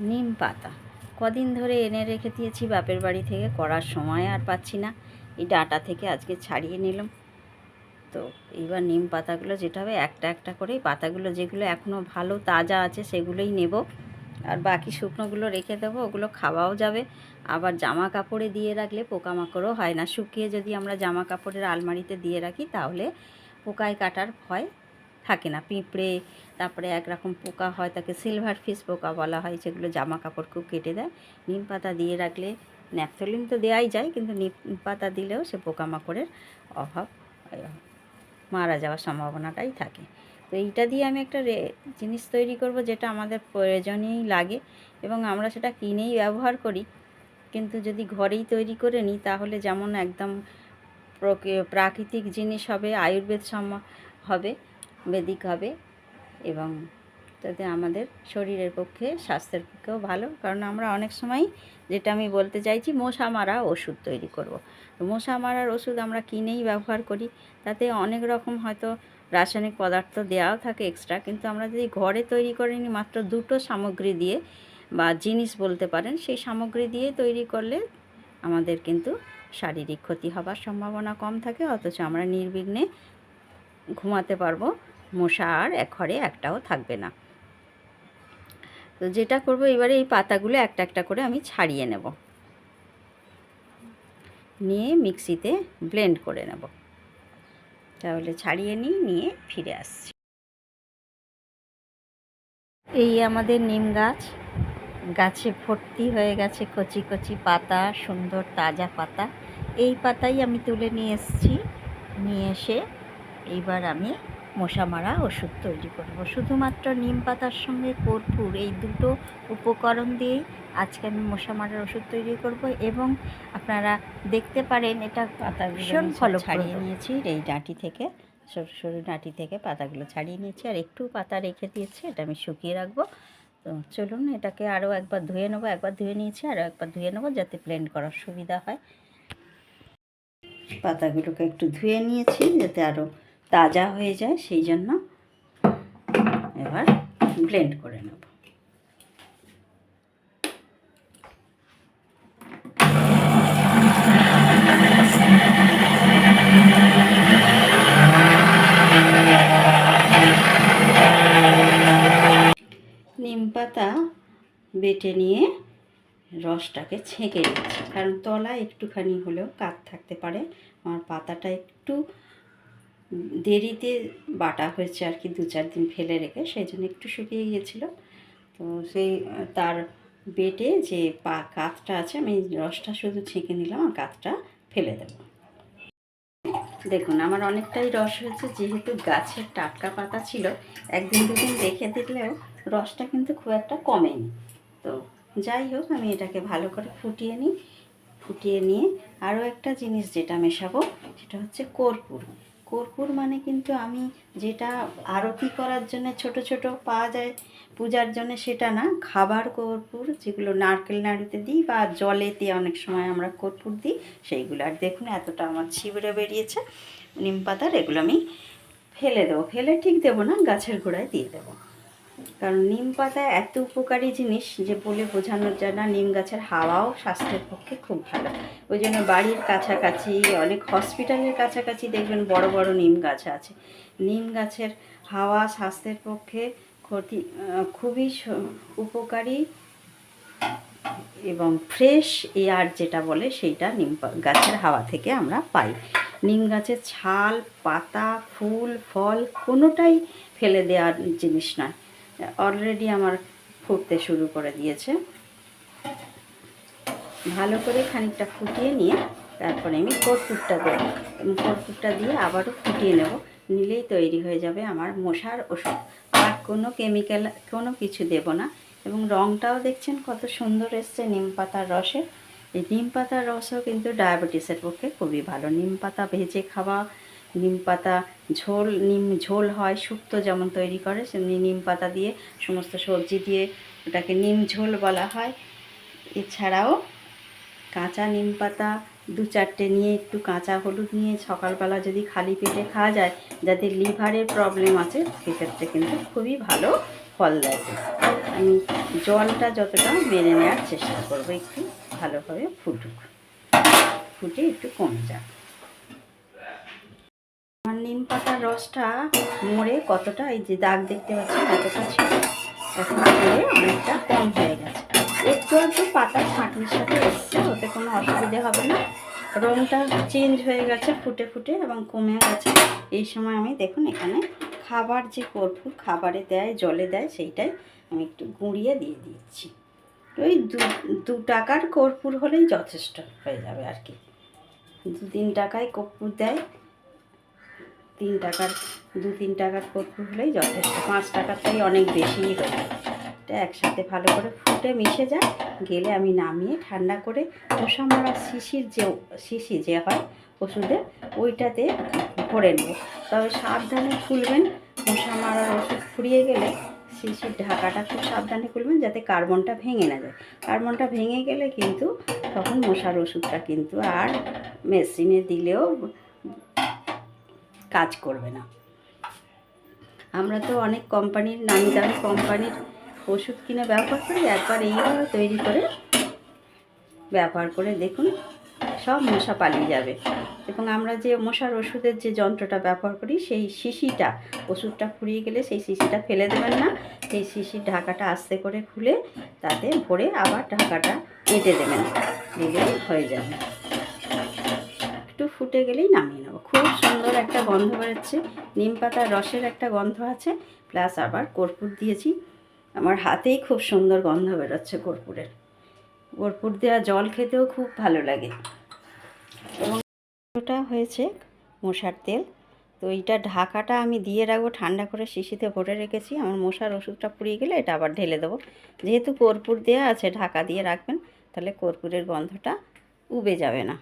নিম পাতা। কদিন ধরে এনে রেখে দিয়েছি বাপের বাড়ি থেকে, করার সময় আর পাচ্ছি না। এই ডাঁটা থেকে আজকে ছাড়িয়ে নিলাম। তো এইবার নিম পাতাগুলো যেটা হবে, একটা একটা করে পাতাগুলো যেগুলো এখনও ভালো তাজা আছে সেগুলোই নেব। আর বাকি শুকনোগুলো রেখে দেবো, ওগুলো খাওয়াও যাবে। আবার জামা কাপড়ে দিয়ে রাখলে পোকামাকড়ও হয় না। শুকিয়ে যদি আমরা জামা কাপড়ের আলমারিতে দিয়ে রাখি, তাহলে পোকায় কাটার ভয় থাকে না, পিঁপড়ে, তারপরে একরকম পোকা হয়, তাকে সিলভার ফিশ পোকা বলা হয়, যেগুলো জামা কাপড় খুব কেটে দেয়। নিম পাতা দিয়ে রাখলে ন্যাপথলিন তো দেওয়াই যায়, কিন্তু নিম পাতা দিলেও সে পোকামাকড়ের অভাব মারা যাওয়ার সম্ভাবনাটাই থাকে। তো এইটা দিয়ে আমি একটা জিনিস তৈরি করব যেটা আমাদের প্রয়োজনেই লাগে এবং আমরা সেটা কিনেই ব্যবহার করি। কিন্তু যদি ঘরেই তৈরি করে নিই, তাহলে যেমন একদম প্রকৃ- প্রাকৃতিক জিনিস হবে, আয়ুর্বেদ সম হবে বেদিক হবে এবং তাতে আমাদের শরীরের পক্ষে, স্বাস্থ্যের পক্ষেও ভালো। কারণ আমরা অনেক সময় যেটা আমি বলতে চাইছি, মশা মারা ওষুধ তৈরি করব। তো মশা মারার ওষুধ আমরা কিনেই ব্যবহার করি। তাতে অনেক রকম হয়তো রাসায়নিক পদার্থ দেওয়াও থাকে এক্সট্রা কিন্তু আমরা যদি ঘরে তৈরি করে নিই মাত্র দুটো সামগ্রী দিয়ে বা জিনিস বলতে পারেন, সেই সামগ্রী দিয়ে তৈরি করলে আমাদের কিন্তু শারীরিক ক্ষতি হবার সম্ভাবনা কম থাকে। অথচ আমরা নির্বিঘ্নে ঘুমাতে পারব। মশা আর এক ঘরে একটাও থাকবে না। তো যেটা করব, এবারে এই পাতাগুলো একটা একটা করে আমি ছাড়িয়ে নেব। নিয়ে মিক্সিতে ব্লেন্ড করে নেব। তাহলে ছাড়িয়ে নিই, নিয়ে ফিরে আসছি। এই আমাদের নিম গাছ। গাছে ভর্তি হয়ে গেছে কচি কচি পাতা, সুন্দর তাজা পাতা। এই পাতাই আমি তুলে নিয়ে এসেছি। নিয়ে এসে এইবার আমি মশা মারা ওষুধ তৈরি করব। শুধুমাত্র নিম পাতার সঙ্গে কর্পূর এই দুটো উপকরণ দিয়েই আজকে আমি মশা মারার ওষুধ তৈরি করব এবং আপনারা দেখতে পারেন এটা পাতা ভীষণ ফলপ্রদ। ছাড়িয়ে নিয়েছি এই ডাঁটি থেকে সরু সরু ডাঁটি থেকে পাতাগুলো ছাড়িয়ে নিয়েছি আর একটু পাতা রেখে দিয়েছি এটা আমি শুকিয়ে রাখব। তো চলুন এটাকে আরও একবার ধুয়ে নেব একবার ধুয়ে নিয়েছি আরও একবার ধুয়ে নেব যাতে ব্লেন্ড করার সুবিধা হয়। পাতাগুলোকে একটু ধুয়ে নিয়েছি যাতে আরও তাজা হয়ে যায়, সেই জন্য এবার ব্লেন্ড করে নেব। নিম পাতা বেটে নিয়ে রসটাকে ছেঁকে নিচ্ছি, কারণ তলা একটুখানি হলেও কাত থাকতে পারে, আমার পাতাটা একটু দেরিতে বাটা হয়েছে আর কি, দু চার দিন ফেলে রেখে, সেই জন্য একটু শুকিয়ে গিয়েছিল। তো সেই, তার বেটে যে পা, কাতটা আছে, আমি রসটা শুধু ছেঁকে নিলাম আর কাতটা ফেলে দেবো। দেখুন, আমার অনেকটাই রস হয়েছে, যেহেতু গাছের টাটকা পাতা ছিল, একদিন দুদিন রেখে দিলেও রসটা কিন্তু খুব একটা কমেনি। তো যাই হোক, আমি এটাকে ভালো করে ফুটিয়ে নিই। ফুটিয়ে নিয়ে আরও একটা জিনিস যেটা মেশাবো, সেটা হচ্ছে কর্পূর। কর্পূর মানে কিন্তু আমি যেটা আরতি করার জন্য ছোট ছোট পাওয়া যায়, পূজার জন্য সেটা না, খাবার কর্পূর যেগুলো নারকেল নাড়িতে দিই বা জলেতে অনেক সময় আমরা কর্পূর দিই, সেইগুলো। আর দেখুন এতটা আমার ছিবড়ে বেরিয়েছে, নিম পাতার এগুলো আমি ফেলে দেবো। ফেলে ঠিক দেবো না, গাছের গোড়ায় দিয়ে দেবো। কারণ নিম পাতা এত উপকারী জিনিস যে বলে বোঝানোর না, নিম গাছের হাওয়াও স্বাস্থ্যের পক্ষে খুব ভালো। ওই জন্য বাড়ির কাছাকাছি, অনেক হসপিটালের কাছাকাছি দেখবেন বড় বড় নিম গাছ আছে। নিম গাছের হাওয়া স্বাস্থ্যের পক্ষে ক্ষতি খুবই উপকারী এবং ফ্রেশ এয়ার যেটা বলে সেইটা নিম গাছের হাওয়া থেকে আমরা পাই। নিম গাছের ছাল, পাতা, ফুল, ফল কোনোটাই ফেলে দেওয়ার জিনিস নয়। অলরেডি আমার ফুটতে শুরু করে দিয়েছে। ভালো করে খানিকটা ফুটিয়ে নিয়ে তারপরে আমি কর্পূরটা দেবো কর্পূরটা দিয়ে আবারও ফুটিয়ে নেব। নিলেই তৈরি হয়ে যাবে আমার মশার ওষুধ। আর কোনো কেমিক্যাল কোনো কিছু দেব না। এবং রঙটাও দেখছেন কত সুন্দর এসছে নিম পাতার রসে। এই নিম পাতার রসও কিন্তু ডায়াবেটিসের পক্ষে খুবই ভালো। নিম পাতা ভেজে খাওয়া নিম পাতা, ঝোল, নিম ঝোল হয় শুক্তো যেমন তৈরি করে সেমনি নিম পাতা দিয়ে সমস্ত সবজি দিয়ে ওটাকে নিম ঝোল বলা হয়। এছাড়াও কাঁচা নিম পাতা দু চারটে নিয়ে একটু কাঁচা হলুদ নিয়ে সকালবেলা যদি খালি পেটে খাওয়া যায় যাদের লিভারের প্রবলেম আছে, সেক্ষেত্রে কিন্তু খুবই ভালো ফল দেয়। আমি জলটা যতটা মেরে নেওয়ার চেষ্টা করব, একটু ভালোভাবে ফুটুক। ফুটে একটু কমে যাক। নিম পাতার রসটা মরে কতটা, এই যে দাগ দেখতে পাচ্ছেন, এতটা ছিল। এখন মরে অনেকটা কম হয়ে গেছে। একটু একটু পাতা ছাঁকনির সাথে এসছে, ওতে কোনো অসুবিধে হবে না। রঙটা চেঞ্জ হয়ে গেছে, ফুটে ফুটে এবং কমে গেছে। এই সময় আমি দেখুন, এখানে খাবার যে কর্পূর খাবারে দেয়, জলে দেয়, সেইটাই আমি একটু গুঁড়িয়ে দিয়ে দিচ্ছি। ওই দু দু টাকার কর্পূর হলেই যথেষ্ট হয়ে যাবে আর কি। দু, তিন টাকায় কর্পূর দেয় তিন টাকার, দু তিন টাকার কর্পূর হলেই যথেষ্ট। পাঁচ টাকারটাই অনেক বেশিই হয়ে যায়। এটা একসাথে ভালো করে ফুটে মিশে যায়, গেলে আমি নামিয়ে ঠান্ডা করে মারা শিশির যে, শিশি যে হয় ওষুধের ওইটাতে ভরে নেব। তবে সাবধানে খুলবেন মারার ওষুধ ফুরিয়ে গেলে শিশির ঢাকাটা খুব সাবধানে খুলবেন, যাতে কার্বনটা ভেঙে না যায়। কার্বনটা ভেঙে গেলে কিন্তু তখন মশার ওষুধটা কিন্তু আর মেশিনে দিলেও কাজ করবে না। আমরা তো অনেক কোম্পানির নামি দামি কোম্পানির ওষুধ কিনে ব্যবহার করি, একবার এইভাবে তৈরি করে ব্যবহার করে দেখুন, সব মশা পালিয়ে যাবে। এবং আমরা যে মশার ওষুধের যে যন্ত্রটা ব্যবহার করি, সেই শিশিটা, ওষুধটা ফুরিয়ে গেলে সেই শিশিটা ফেলে দেবেন না। সেই শিশির ঢাকাটা আস্তে করে খুলে তাতে ভরে আবার ঢাকাটা এঁটে দেবেন, দিলেই হয়ে যাবে। ফুটে গেলেই নামিয়ে নেব। খুব সুন্দর একটা গন্ধ বেরোচ্ছে, নিম পাতার রসের একটা গন্ধ আছে, প্লাস আবার কর্পূর দিয়েছি। আমার হাতেই খুব সুন্দর গন্ধ বেরোচ্ছে কর্পূরের। কর্পূর দেওয়া জল খেতেও খুব ভালো লাগে। এবং ওটা হয়েছে মশার তেল। তো এইটা ঢাকাটা আমি দিয়ে রাখব, ঠান্ডা করে শিশিতে ভরে রেখেছি। আমার মশার ওষুধটা পুড়িয়ে গেলে এটা আবার ঢেলে দেবো। যেহেতু কর্পূর দেওয়া আছে, ঢাকা দিয়ে রাখবেন, তাহলে কর্পূরের গন্ধটা উবে যাবে না।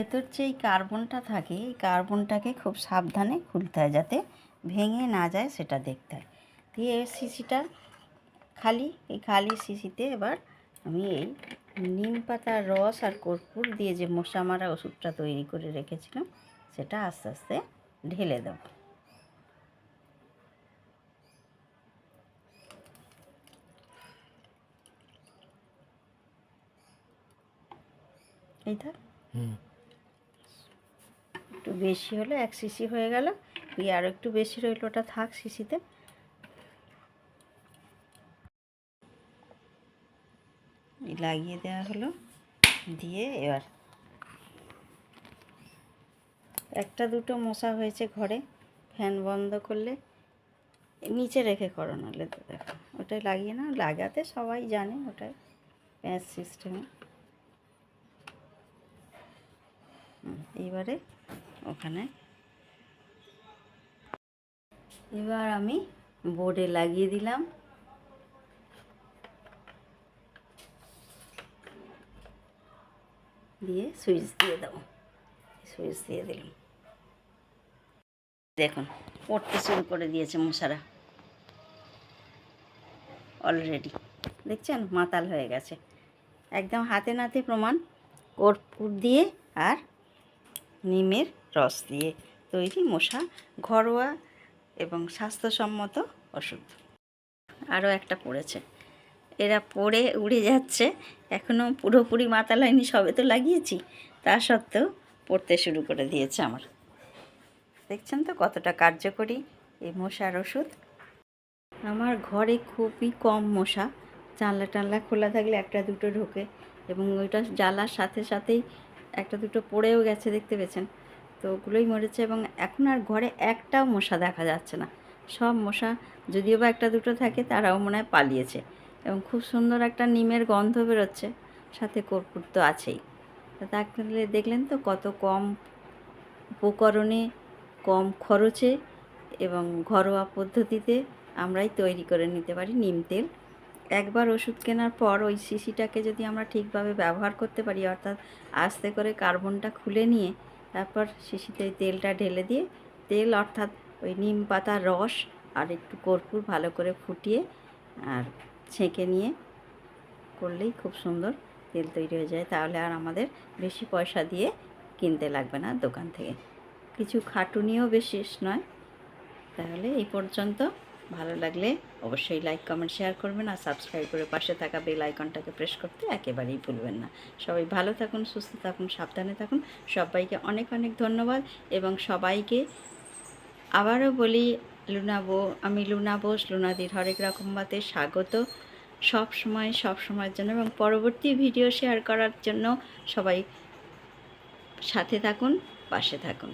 ভেতর যে এই কার্বনটা থাকে, এই কার্বনটাকে খুব সাবধানে খুলতে হয় যাতে ভেঙে না যায় সেটা দেখতে হয়। দিয়ে শিশিটা খালি, এই খালি শিশিতে এবার আমি এই নিম পাতার রস আর কর্পূর দিয়ে যে মশা মারা ওষুধটা তৈরি করে রেখেছিলাম, সেটা আস্তে আস্তে ঢেলে দেব। এই থাক হুম। একটু বেশি হলে এক সিসি হয়ে গেল। দিয়ে আরও একটু বেশি রইল, ওটা থাক সিসিতে। লাগিয়ে দেওয়া হলো। দিয়ে এবার একটা দুটো মশা হয়েছে ঘরে, ফ্যান বন্ধ করলে নিচে রেখে করো নাহলে তো দেখো। ওটাই লাগিয়ে না লাগাতে সবাই জানে ওটাই প্যাঁচ সিস্টেমে। এবারে ওখানে। এবার আমি বোর্ডে লাগিয়ে দিলাম। দিয়ে সুইচ দিয়ে দেবো। সুইচ দিয়ে দিলাম। দেখুন, পড়তে শুরু করে দিয়েছে মশারা। অলরেডি দেখছেন? মাতাল হয়ে গেছে। একদম হাতে নাতে প্রমাণ। কর্পূর দিয়ে আর নিমের রস দিয়ে তৈরি মশা, ঘরোয়া এবং স্বাস্থ্যসম্মত ওষুধ। আরও একটা পড়েছে। এরা পড়ে উড়ে যাচ্ছে। এখনও পুরোপুরি মাথা লাইনি সবে তো লাগিয়েছি। তা সত্ত্বেও পড়তে শুরু করে দিয়েছে আমার। দেখছেন তো কতটা কার্যকরী এই মশার ওষুধ। আমার ঘরে খুবই কম মশা। জানলা টানলা খোলা থাকলে একটা দুটো ঢোকে এবং ওইটা জ্বালার সাথে সাথেই একটা দুটো পড়েও গেছে, দেখতে পেয়েছেন। তো ওগুলোই মরেছে এবং এখন আর ঘরে একটাও মশা দেখা যাচ্ছে না। সব মশা, যদিও বা একটা দুটো থাকে, তারাও মনে হয় পালিয়েছে এবং খুব সুন্দর একটা নিমের গন্ধ বেরোচ্ছে, সাথে কর্পূর তো আছেই। তাহলে দেখলেন তো কত কম উপকরণে, কম খরচে এবং ঘরোয়া পদ্ধতিতে আমরাই তৈরি করে নিতে পারি নিম তেল। একবার ওষুধ কেনার পর ওই শিশিটাকে যদি আমরা ঠিকভাবে ব্যবহার করতে পারি, অর্থাৎ আস্তে করে কার্বনটা খুলে নিয়ে তারপর শিশিতে তেলটা ঢেলে দিয়ে, তেল অর্থাৎ ওই নিম পাতার রস আর একটু কর্পূর ভালো করে ফুটিয়ে আর ছেঁকে নিয়ে করলেই খুব সুন্দর তেল তৈরি হয়ে যায়। তাহলে আর আমাদের বেশি পয়সা দিয়ে কিনতে লাগবে না দোকান থেকে। কিছু খাটুনিও বিশেষ নয়। তাহলে এই পর্যন্ত। ভালো লাগলে অবশ্যই লাইক কমেন্ট শেয়ার করবেন আর সাবস্ক্রাইব করে পাশে থাকা বেল আইকনটাকে প্রেস করতে একেবারেই ভুলবেন না। সবাই ভালো থাকুন, সুস্থ থাকুন, সাবধানে থাকুন। সবাইকে অনেক অনেক ধন্যবাদ এবং সবাইকে আবারও বলি, লুনা বো, আমি লুনা বোস লুনাদির হরেক রকম বাতে স্বাগত। সব সময়, সব সময়ের জন্য এবং পরবর্তী ভিডিও শেয়ার করার জন্য সবাই সাথে থাকুন, পাশে থাকুন।